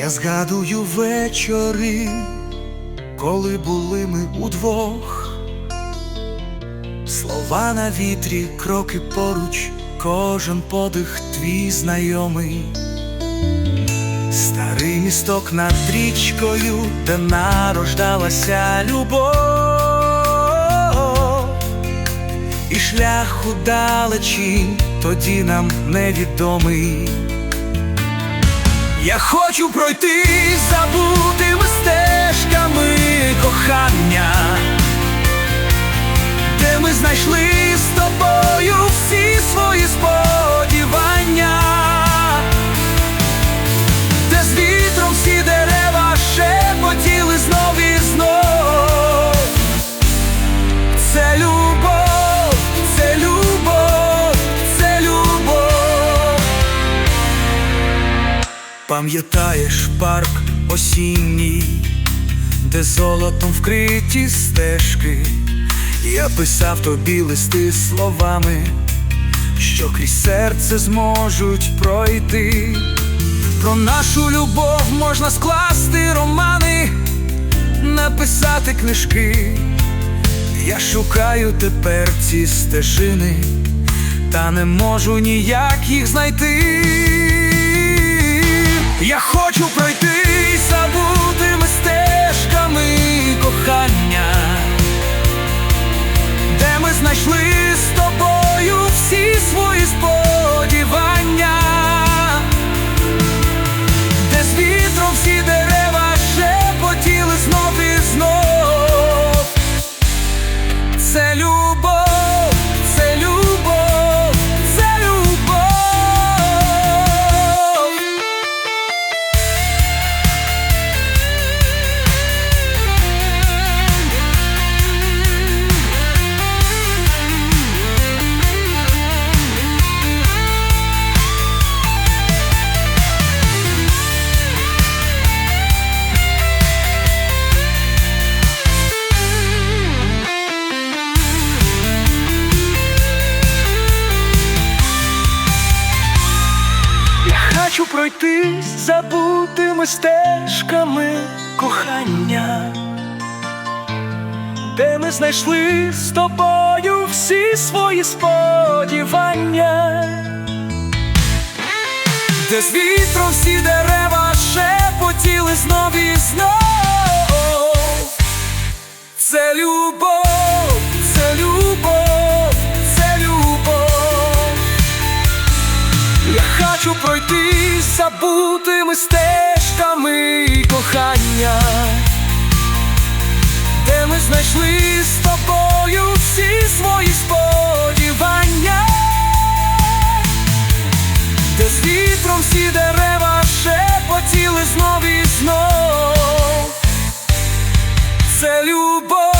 Я згадую вечори, коли були ми удвох, слова на вітрі, кроки поруч, кожен подих твій знайомий, старий місток над річкою, де нарождалася любов, і шлях у далечінь тоді нам невідомий. Я хочу пройти забутими стежками кохання, де ми знайшли з тобою всі свої сподівання, Пам'ятаєш парк осінній, де золотом вкриті стежки, я писав тобі листи словами, що крізь серце зможуть пройти. Про нашу любов можна скласти романи, написати книжки. Я шукаю тепер ці стежини, та не можу ніяк їх знайти. Я хочу пройти забутими стежками кохання, де ми знайшли з тобою всі свої сподівання, хочу пройти забутими стежками кохання, де ми знайшли з тобою всі свої сподівання, де з вітром всі дерева шепотіли знов і знов. забутими стежками кохання, де ми знайшли з тобою всі свої сподівання, де з вітром всі дерева шепотіли знов і знов. Це любов.